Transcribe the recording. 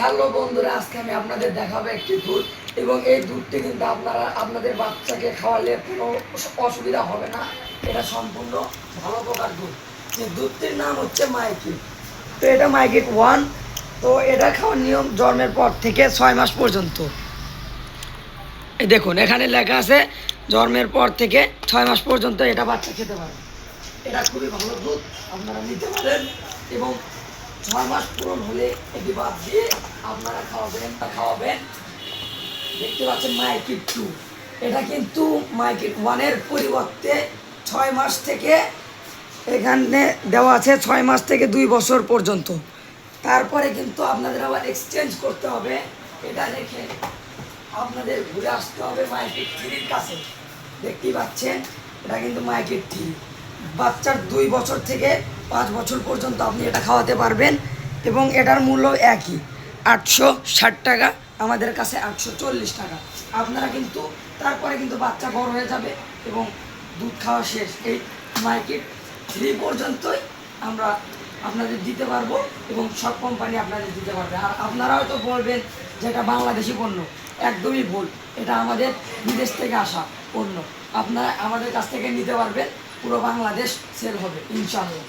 Hello বন্ধুরা, আজকে আমি আপনাদের দেখাবো একটি দুধ এবং এই দুধটি কিন্তু আপনারা আপনাদের বাচ্চাকে খাওয়ালে কোনো অসুবিধা হবে না। এটা সম্পূর্ণ ভালো প্রকার দুধ। যে দুধটির নাম হচ্ছে মাইকিট তো এটা মাইকিট ওয়ান। তো এটা খাওয়ার নিয়ম জন্মের পর থেকে ছয় মাস পর্যন্ত। এই দেখুন, এখানে লেখা আছে জন্মের পর থেকে ছয় মাস পর্যন্ত এটা বাচ্চা খেতে পারে। এটা খুবই ভালো দুধ, আপনারা নিতে পারেন এবং ছয় মাস পূরণ হলে এটি বাদ দিয়ে আপনারা খাওয়াবেন খাওয়াবেন। দেখতে পাচ্ছেন মাইকিট টু এটা কিন্তু মাইকিট ওয়ানের পরিবর্তে ছয় মাস থেকে এখানে দেওয়া আছে ছয় মাস থেকে দুই বছর পর্যন্ত। তারপরে কিন্তু আপনাদের আবার এক্সচেঞ্জ করতে হবে। এটা রেখে আপনাদের ঘুরে আসতে হবে মাইকিট থ্রির কাছে। দেখতেই পাচ্ছেন, এটা কিন্তু মাইকিট থ্রি। বাচ্চার দুই বছর থেকে পাঁচ বছর পর্যন্ত আপনি এটা খাওয়াতে পারবেন এবং এটার মূল্য একই। আটশো ষাট টাকা, আমাদের কাছে আটশো চল্লিশ টাকা। আপনারা কিন্তু তারপরে কিন্তু বাচ্চা বড় হয়ে যাবে এবং দুধ খাওয়া শেষ। এই মার্কেট থ্রি পর্যন্তই আমরা আপনাদের দিতে পারব এবং সব কোম্পানি আপনাদের দিতে পারবে। আর আপনারা হয়তো বলবেন যে এটা বাংলাদেশি পণ্য। একদমই ভুল। এটা আমাদের বিদেশ থেকে আসা পণ্য। আপনারা আমাদের কাছ থেকে নিতে পারবেন, পুরো বাংলাদেশ সেল হবে, ইনশাআল্লাহ।